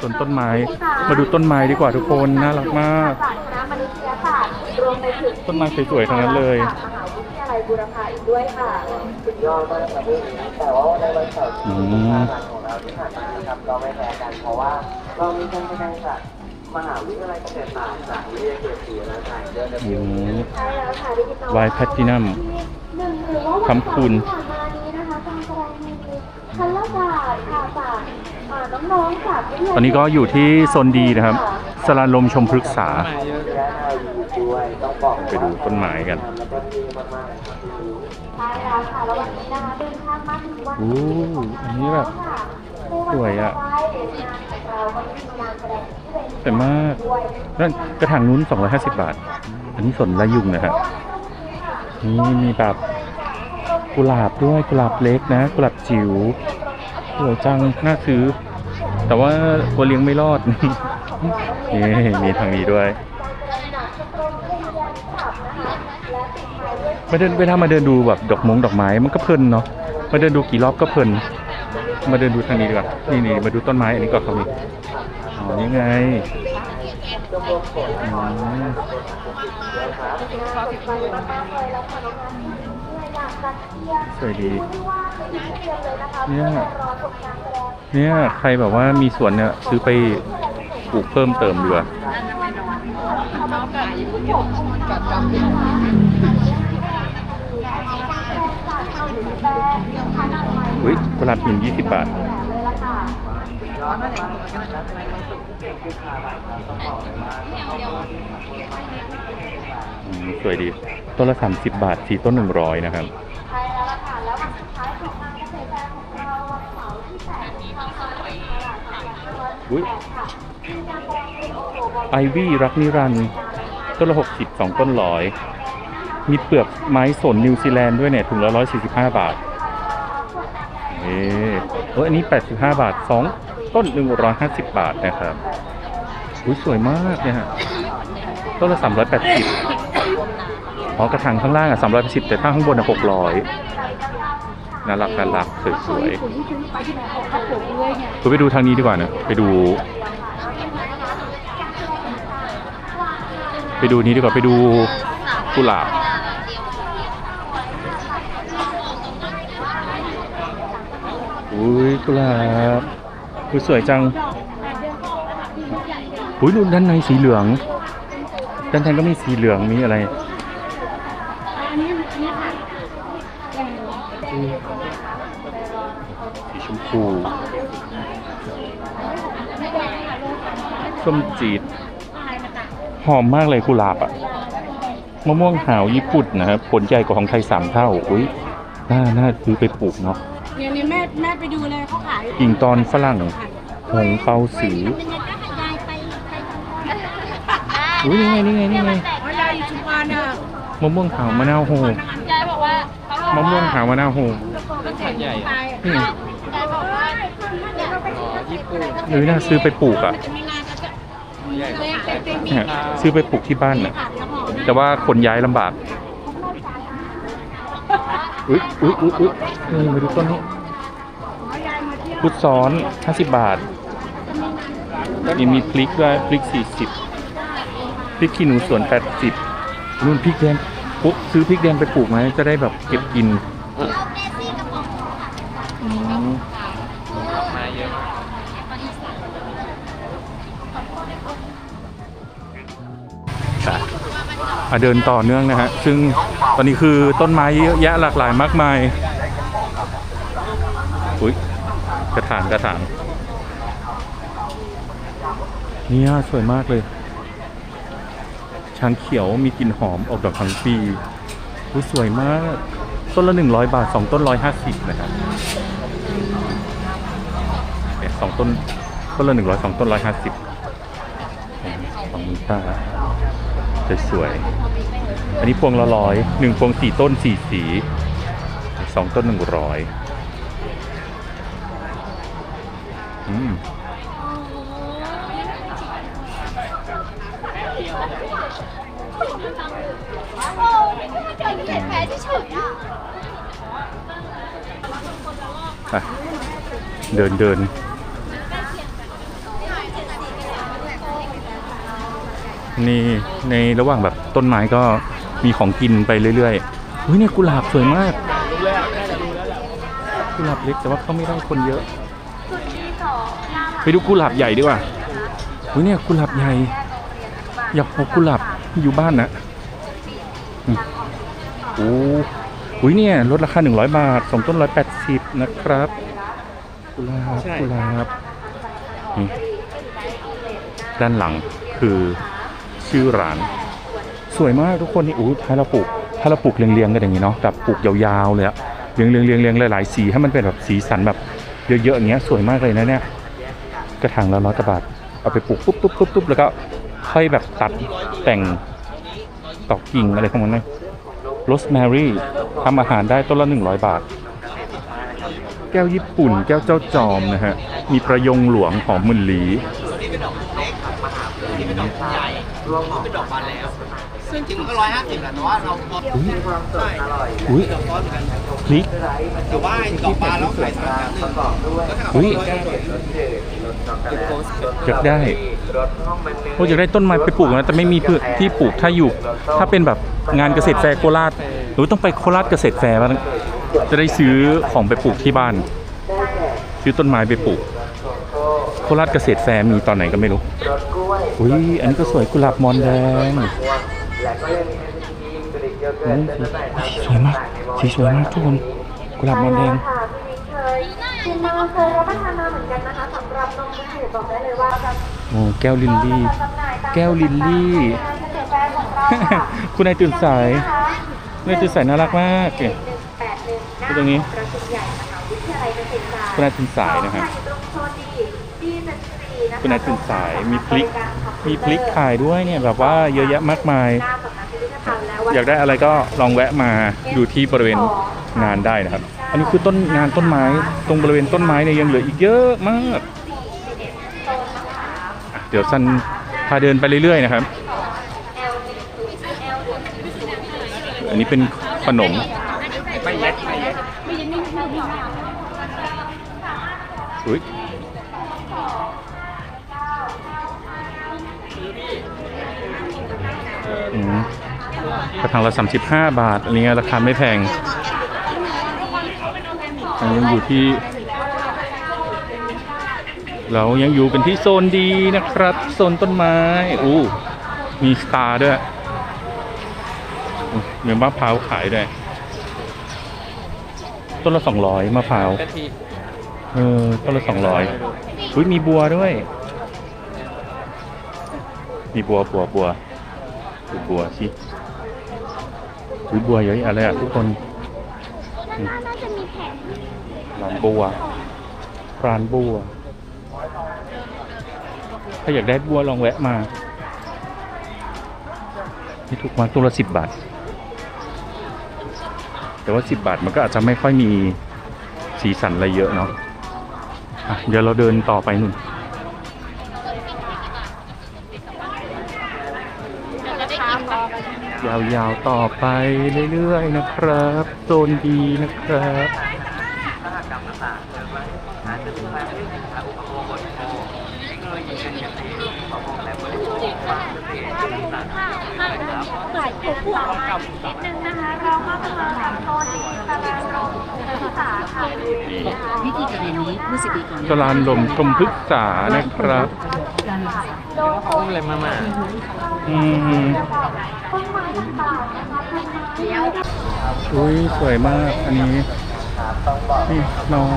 สวนต้นไม้ มาดูต้นไม้ดีกว่าทุกคนน่ารักมากศาสตร์คณะมนุษยศาสตร์รวมไปถึงต้นไม้สวยๆทั้งนั้นเลยมหาวิทยาลัยบูรพาอีกด้วยค่ะสุดยอดมากครับพี่แต่ว่าในวันเสาร์อืที่มห้าวันของเราที่ผ่านมานะครับก็ไม่แพ้กันเพราะว่าเรามีการแสดงจากมหาวิทยาลัยเกษตรศาสตร์จากวิทยาเขตศรีราชาเดินอืมใช่แล้วค่ะดิจิตอลวายแพลตตินัมหนึ่งหรือว่าวันคำคุณที่ผ่านมานี้นะคะการแสดงมีคัลเลอร์การ์ดค่ะจาก อ่าน้องๆจากวิทยาตอนนี้ก็อยู่ที่โซนดีนะครับสลานลมชมพฤกษาและนาวีด้วยต้องบอกไปดูต้นไม้กันแล้วก็ดีมากๆเลยครับพี่ใช่แล้วค่ะแล้ววันนี้นะคะเดินทางมาถึงวันโอ้ที่ของอังานนนี้แบบแล้วค่ะสวยอะในวันต่ไปงานของเราก็มีงานแสดงที่เป็นสวยมากด้วยนั่นกระถางนู้น 250 บาท อันนี้สนละยุงนะครับนี่มีแบบกุหลาบด้วยกุหลาบเล็กนะ กุหลาบจิ๋วสวยจังน่าซื้อ แต่ว่าตัวเลี้ยงไม่รอดนี่มีทางนี้ด้วยมาเดินเวลามาเดินดูแบบดอกมงดอกไม้มันก็เพลินเนาะมาเดินดูกี่รอบก็เพลิน มาเดินดูทางนี้ดีกว่านี่นี่มาดูต้นไม้อันนี้ก่อนครับนี่อ๋อนี่ไงอืม สวยดีเนี่ยเนี่ยใครแบบว่ามีสวนเนี่ยซื้อไปปลูกเพิ่มเติมดีกว่าอุ้ยกุหลาบหิน20บาทอืมสวยดี ต้นละ30บาทสี่ต้น100นะครับใช่แล้วล่ ไอวี่รักนิรันด์ต้นละหกสิบสองต้นร้อย มีเปลือกไม้สนนิวซีแลนด์ด้วยเนี่ยถุงละร้อยสี่สิบห้าบาท เอ้เอออันนี้แปดสิบห้าบาทสองต้นหนึ่งร้อยห้าสิบบาทนะครับอุ้ยสวยมากเนี่ยฮะต้นละสามร้อยแปดสิบอ๋อกระถางข้างล่างอะสามร้อยแปดสิบแต่ข้างข้างบนอะหกร้อย น่ารักน่ารักสวยๆคุณไปดูทางนี้ดีกว่านะไปดู ไปดูนี้ดีกว่าไปดูกุหลาบอุ้ยกุหลาบอุ้ยสวยจังอุ้ยดูด้านในสีเหลืองด้านในก็มีสีเหลืองมีอะไร สีชมพูส้มจีดหอมมากเลยกุหลาบอะมะม่วงหาวญี่ปุ่นนะครับผลใหญ่กว่าของไทยสามเท่าอุ้ยน่าน่าซื้อไปปลูกเนาะเนี่ยเนี่ยแม่แม่ไปดูเลยเขาขายกิ่งตอนฝรั่งหงเปาสืออุ้ยนี่ไงนี่ไงนี่ไงเพราะยายอยู่ชุมพรน่ะมะม่วงหาวมะนาวโฮยายบอกว่ามะม่วงหาวมะนาวโฮใหญ่ตาย นี่ ยายบอกว่า ญี่ปุ่นหรือน่าซื้อไปปลูกอะเนี่ยซื้อไปปลูกที่บ้านอะแต่ว่าขนย้ายลำบากอุ๊ยอุ๊ยอุ๊ยอุ๊ยนี่มาดูต้นนี้พุทซ้อน 50 บาทนี่มีพริกด้วยพริก 40พริกขี้หนูสวน 80นู่นพริกแดงปุ๊บซื้อพริกแดงไปปลูกไหมจะได้แบบเก็บกิน เดินต่อเนื่องนะฮะ ซึ่งตอนนี้คือต้นไม้เยอะแยะหลากหลายมากมายอุ้ยกระถางกระถางเนี่ยสวยมากเลยช้างเขียวมีกลิ่นหอมออกดอกทั้งปีอุ๊ยสวยมาก ต้นละหนึ่งร้อยบาทสองต้นร้อยห้าสิบนะครับสองต้น ต้นละหนึ่งร้อยสองต้นร้อยห้าสิบสองมือค่า สวยๆอันนี้พวงละร้อยหนึ่งพวงสี่ต้นสี่สีสองต้นหนึ่งร้อยอืมเดินเดิน นี่ในระหว่างแบบต้นไม้ก็มีของกินไปเรื่อยๆอุ้ยเนี่ยกุหลาบสวยมากกุหลาบเล็กแต่ว่าเขาไม่ได้คนเยอะ ไปดูกุหลาบใหญ่ดีกว่าอุ้ยเนี่ยกุหลาบใหญ่ อยากเอากุหลาบอยู่บ้านนะอืมโอ้อุ้ยเนี่ยลดราคา 100 บาทสองต้น 180 นะครับ กุหลาบกุหลาบด้านหลังคือ ชื่อร้าน สวยมากทุกคนนี่อู้ถ้าเราปลูก ถ้าเราปลูกเรียงๆกันอย่างนี้เนาะแบบปลูกยาวๆเลยอะเรียงๆเรียงๆเรียงหลายๆสีให้มันเป็นแบบสีสันแบบเยอะๆอย่างเงี้ยสวยมากเลยนะเนี่ยกระถางละร้อยกว่าบาทเอาไปปลูกปุ๊บปุ๊บปุ๊บปุ๊บแล้วก็ค่อยแบบตัดแต่งตอกกิ่งอะไรของมันนะโรสแมรี่ทำอาหารได้ต้นละหนึ่งร้อยบาท แก้วญี่ปุ่น แก้วเจ้าจอมนะฮะ มีประยงหลวงหอมมันหลี มื่นหลีซึ่งจริงมันก็ร้อยห้าสิบแหละแต่ว่าเราพออุ้ยความสดอร่อยอุ้ยพริกไร้มันแต่ว่าดอกบานแล้วขายสามประกอบด้วยอุ้ยรสจืดรสช็อกโกแลตรสอยากได้รสห้องมันเนื้โอ้อยากได้ต้นไม้ไปปลูกนะแต่ไม่มีพืชที่ปลูกถ้าอยู่ ถ้าเป็นแบบงานเกษตรแฟร์โคราชหรือต้องไปโคราชเกษตรแฟร์บ้างจะได้ซื้อของไปปลูกที่บ้าน ซื้อต้นไม้ไปปลูกโคราชเกษตรแฟร์มีตอนไหนก็ไม่รู้รสกล้วยอุ้ยอันนี้ก็สวยกุหลาบมอนแดงม่วงและก็ยังมีไอศครีมกรีกโยเกิโอ้ร์ยตเป็นสไตล์ทางสีสวยมากสีสวยมากทุกคนกุหลาบมอนแดงค่ะพี่มิ้นเคยคุณมาเคยรับประทานมาเหมือนกันนะคะสำหรับนมบุญบอกได้เลยว่าจะโอ้แก้วลินลี่ แก้วลินลี่เกษตรแฟร์ของเราค่ะคุณนายตื่นสายคุณนายตื่นสายน่ารักมากเนี่ยแปดหนึ่งคือตรงนี้ประชุมใหญ่มหาวิทยาลัยเกษตรศาสตร์คุณนายตื่นสายนะครับ ตรงโซนดีดีเซนทรีนะ คุณนายตื่นสายมีพลิกมีพลิกขายด้วยเนี่ยแบบว่าเยอะแยะมากมาย อยากได้อะไรก็ลองแวะมาดูที่บริเวณงานได้นะครับ อันนี้คือต้นงานต้นไม้ ตรงบริเวณต้นไม้เนี่ยยังเหลืออีกเยอะมาก เดี๋ยวสั้นพาเดินไปเรื่อยๆนะครับ อันนี้เป็นขนมอุ้ย กระถางละ 35 บาท อันนี้ราคาไม่แพงอันนี้ยังอยู่ที่ เรายังอยู่กันที่โซนดีนะครับ โซนต้นไม้อู้มีสตาร์ด้วยอู้มีมะพร้าวขายด้วย ต้นละสองร้อยมะพร้าวเออต้นละสองร้อยอุ้ยมีบัวด้วย มีบัวบัวบัวบัวสิ อุ้ยบัวเยอะอะไรอะทุกคนอืมน่าจะมีแผงร้านบัวร้านบัว ถ้าอยากได้บัวลองแวะมา นี่ถูกมาตัวละสิบบาท แต่ว่าสิบบาทมันก็อาจจะไม่ค่อยมีสีสันอะไรเยอะเนาะอะเดี๋ยวเราเดินต่อไปนู่น ยาวๆต่อไปเรื่อยๆนะครับ โซนดีนะครับหลายคนพูดนิดนึงนะคะเราก็จะมากับโซนดีตลาดโรงศึกษาค่ะวิธีการเรียนนี้เมื่อสิบปีก่อนตลาดลมชมพฤกษานะครับการศึกษาพุ่งเลยมามาอืม อุ้ยสวยมากอันนี้นี่น้อง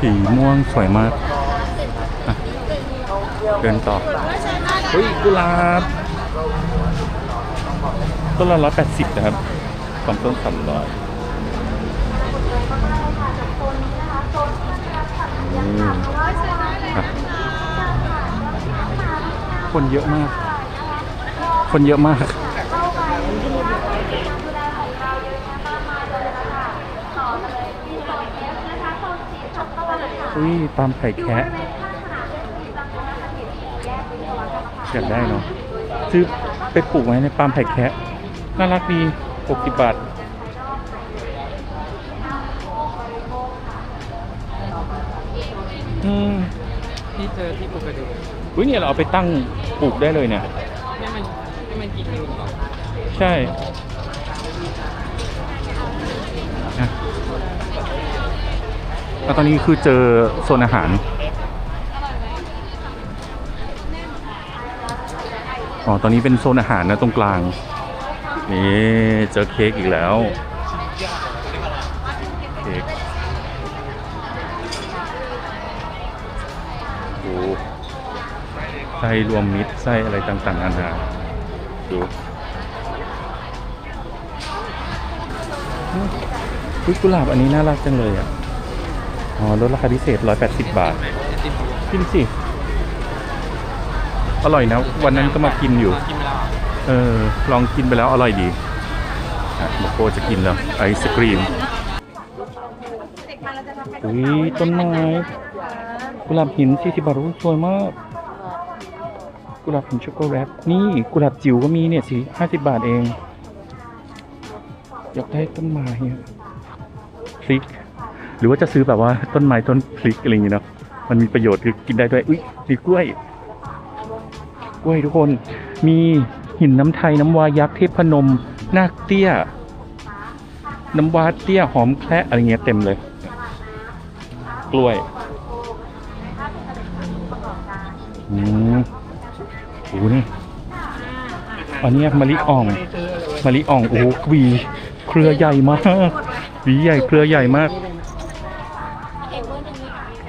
สีม่วงสวยมาก เดินต่อเฮ้ยกุหลาบต้นละร้อยแปดสิบนะครับสองต้นสามร้อย คนเยอะมาก คนเยอะมากอุ้ยปาล์มไข่แคะอยากได้เนาะซื้อไปปลูกไว้ในปาล์มไข่แคะน่ารักดี60บาทอืม เจอที่ภูกระดึงอุ้ยเนี่ยเราเอาไปตั้งปลูกได้เลยเนี่ยให้มันให้มันกินอยู่ก่อนใช่นะแล้วตอนนี้คือเจอโซนอาหาร อ๋อ ตอนนี้เป็นโซนอาหารนะตรงกลาง นี่เจอเค้กอีกแล้ว ส้รวมมิตรไส้อะไรต่างๆนานาดูอุ๊ยกุหลาบอันนี้น่ารักจังเลยอะ อ๋อลดราคาพิเศษ 180 บาทกินสิ อร่อยนะ วันนั้นก็มากินอยู่ เออ ลองกินไปแล้วอร่อยดีโมโกจะกินแล้ว ไอศกรีมอุ้ยต้นไม้กุหลาบหิน40บาทอุ๊ยสวยมาก กุหลาบหินช็อกโกแลตนี่กุหลาบจิ๋วก็มีเนี่ยสิ50บาทเอง อยากได้ต้นไม้พริก หรือว่าจะซื้อแบบว่าต้นไม้ต้นพริกอะไรอย่างเงี้ยเนาะมันมีประโยชน์คือกินได้ด้วยอุ้ยมีกล้วยกล้วยทุกคน มีหินน้ำไทยน้ำวายักษ์เทพนมนาคเตี้ย น้ำวาเตี้ยหอมแคละอะไรเงี้ยเต็มเลย กล้วย อืม หนี่อันนี้มะลิอ่องมะลิอ่องโอ้โหวีเครือใหญ่มากวีใหญ่เครือใหญ่มาก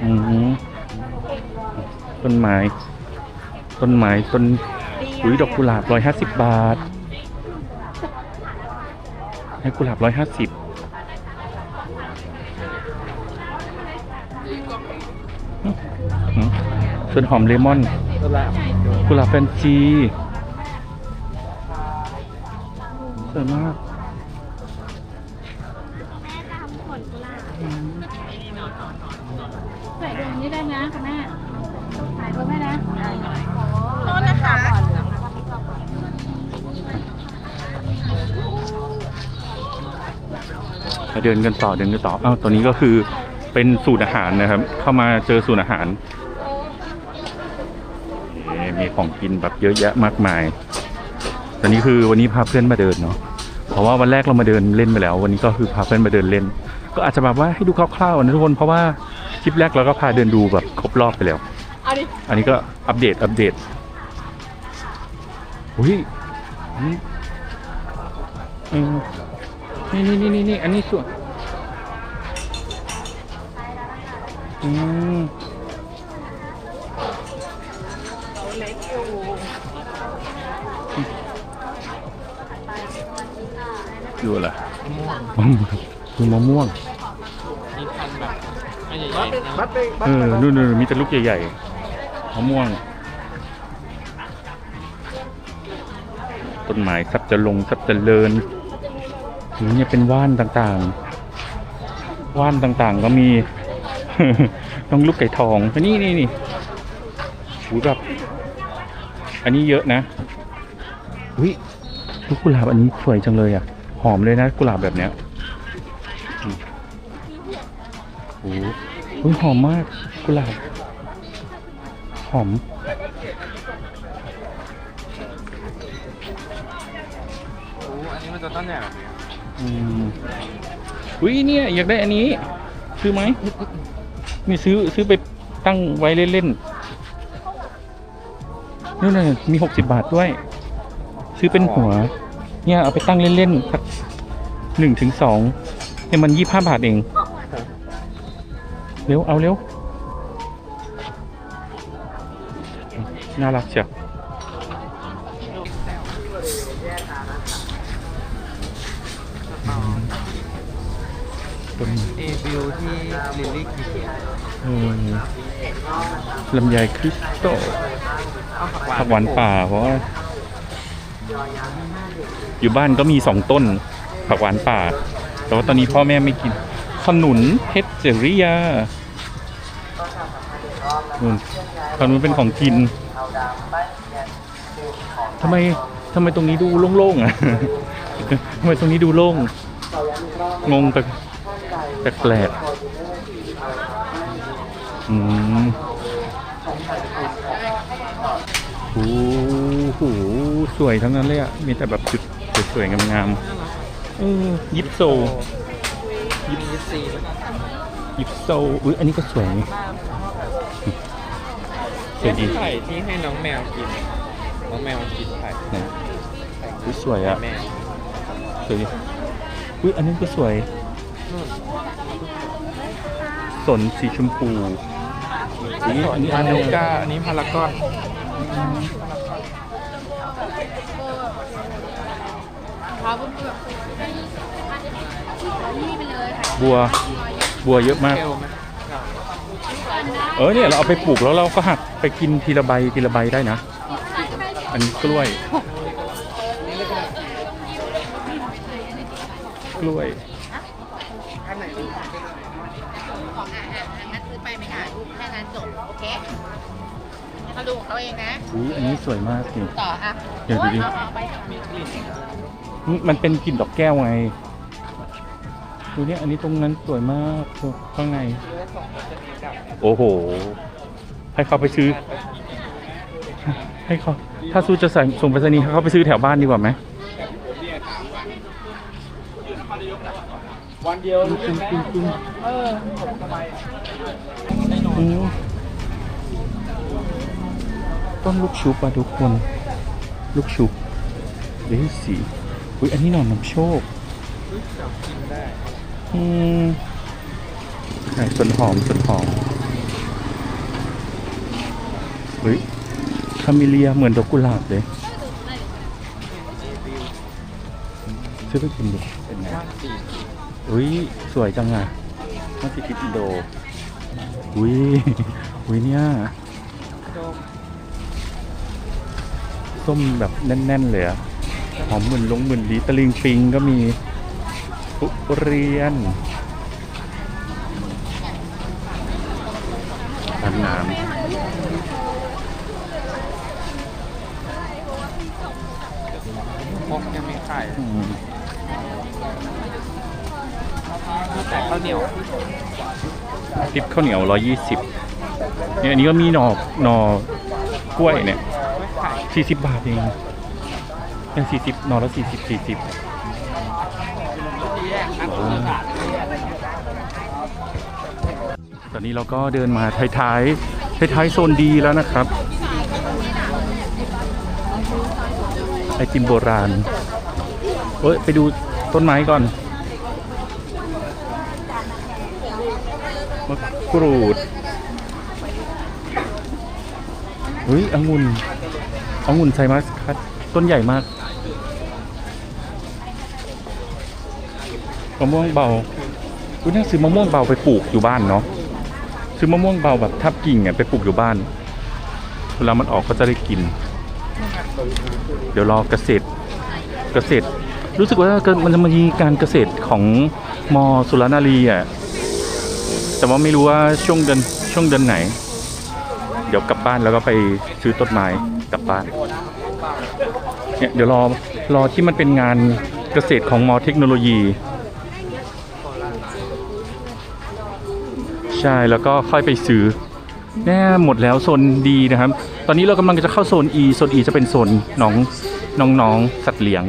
อืมต้นไม้ต้นไม้ต้นอุ้ยดอกกุหลาบร้อยห้าสิบบาทให้กุหลาบร้อยห้าสิบส่วนหอมเลมอนตัวละ กุหลาบแฟนซีสวยมากใส่ดวงนี้ได้นะคุณแม่ถ่ายดวงแม่นะโทษนะคะมาเดินกันต่อเดินกันต่ออ้าวตัวนี้ก็คือเป็นสูตรอาหารนะครับ เข้ามาเจอสูตรอาหารเอ๊ะมี ของกินแบบเยอะแยะมากมายตอนนี้คือวันนี้พาเพื่อนมาเดินเนาะเพราะว่าวันแรกเรามาเดินเล่นไปแล้ว วันนี้ก็คือพาเพื่อนมาเดินเล่น ก็อาจจะแบบว่าให้ดูคร่าวๆนะทุกคนเพราะว่าคลิปแรกเราก็พาเดินดูแบบครบรอบไปแล้ว อันนี้ก็อัปเดตอัปเดตอุ้ยอันนี้เออนี่นี่นี่นี่นี่อันนี้สวยอืม ดูอะไรคือมะม่วงมีพันแบบอันใหญ่ๆนะเออนู่นๆมีแต่ลูกใหญ่ๆมะม่วง ต้นไม้สับจะลงสับจะเลินนี่เนี่ยเป็นว่านต่างๆ ว่านต่างๆก็มีน้องลูกไก่ทองนี่นี่นี่หูแบบอันนี้เยอะนะอุ้ยลูกกุหลาบอันนี้สวยจังเลยอะ หอมเลยนะกุหลาบแบบเนี้ยอืมโอ้โหอุ๊ยหอมมากกุหลาบหอมโอ้อันนี้มันจะต้นใหญ่แบบนี้อืมอุ้ยเนี่ยอยากได้อันนี้ ซื้อไหมนี่ซื้อซื้อไปตั้งไว้เล่นๆนู่นน่ะมีหกสิบาทด้วย ซื้อเป็นหัว เนี่ยเอาไปตั้งเล่นๆสักหนึ่งถึงสองเนี่ยมันยี่ห้าบาทเอง เร็ว เอาเร็ว น่ารักเชียวต้นเอวิวที่ลิลลี่กินเออลำไยคริสโตเอาผักหวานผักหวานป่าเพราะว่า อยู่บ้านก็มีสองต้นผักหวานป่า แต่ว่าตอนนี้พ่อแม่ไม่กิน ขนุนเพชรเจริยานู่นขนุนเป็นของกินทำไมทำไมตรงนี้ดูโล่งๆอะทำไมตรงนี้ดูโล่ง งงแปลกแปลกอืมโอ้โห สวยทั้งนั้นเลยอะมีแต่แบบจุดสวยๆงามๆเออยิปโซยิปซียิปโซอุ้ยอันนี้ก็สวยนี่สวยดีไข่ที่ให้น้องแมวกิน น้องแมวมันกินไข่นะอุ้ยสวยอะแมวสวยดีอุ้ยอันนี้ก็สวยนู่นสนสีชมพูอุ๊ยอันนี้พาอะไรนุ อะก้าอันนี้พารากอนบัว บัวเยอะมาก เออเนี่ยเราเอาไปปลูกแล้วเราก็หักไปกินทีละใบทีละใบได้นะ อันนี้กล้วย กล้วยงั้นซื้อไปไม่หาลูกแค่นั้นจบ โอเค เขาดูของเขาเองนะอุ้ยอันนี้สวยมากนี่ต่ออะเดี๋ยวดูดิ อาเอาไปอืมมันเป็นกลิ่นดอกแก้วไง ดูเนี่ยอันนี้ตรงนั้นสวยมากข้างใน โอ้โห ให้เขาไปซื้อ ให้เขาถ้าสู้จะใส่ส่งไปรษณีย์ให้เขาไปซื้อแถวบ้านดีกว่าไหมวันเดียวจุ้งจุ้งจุ้งอืม ต้นลูกชุบอะทุกคน ลูกชุบเดสีอุ้ยอันนี้หนอนนำโชคอืมไหนส่วนหอมส่วนหอมเฮ้ยคาเมิเลียเหมือนดอกกุหลาบเลยซื้อไปกินดูเป็นไงอุ้ยสวยจังอะมัสยิดอินโดอุ้ยอุ้ยเนี่ย ส้มแบบแน่น ๆ เลยอะหอมหมื่นลงหมื่นลีตะลิงปิงก็มีทุเรียนอันน้พกยังไม่ไข่ำอืมแต่ข้าวเหนียวทิปข้าวเหนียวร้อยี่สิบเนี่ยอันนี้ก็มีหนอกหนอกล้วยเนี่ยไม่ไข่ สี่สิบบาทเองยังสี่สิบนอนละสี่สิบสี่สิบตอนนี้เราก็เดินมาท้ายๆท้ายๆโซนดีแล้วนะครับ ไอติมโบราณเอ้ยไปดูต้นไม้ก่อนมะกรูดเฮ้ยองุ่น องุ่นไซมัสคัตต้นใหญ่มากมะม่วงเบาอุ้ยน่าซื้อมะม่วงเบาไปปลูกอยู่บ้านเนาะซื้อมะม่วงเบาแบบทับกิ่งอะไปปลูกอยู่บ้าน เวลามันออกก็จะได้กิน เดี๋ยวรอเกษตรเกษตร รู้สึกว่ามันจะมีการเกษตรของมอสุรนารีอะแต่ว่าไม่รู้ว่าช่วงเดือนช่วงเดือนไหน เดี๋ยวกลับบ้านแล้วก็ไปซื้อต้นไม้ กลับบ้านเนี่ยเดี๋ยวรอรอที่มันเป็นงานเกษตรของมอเทคโนโลยี ใช่แล้วก็ค่อยไปซื้อแน่หมดแล้วโซนดีนะครับ ตอนนี้เรากำลังจะเข้าโซน E โซน E จะเป็นโซนน้องน้องๆสัตว์เลี้ยง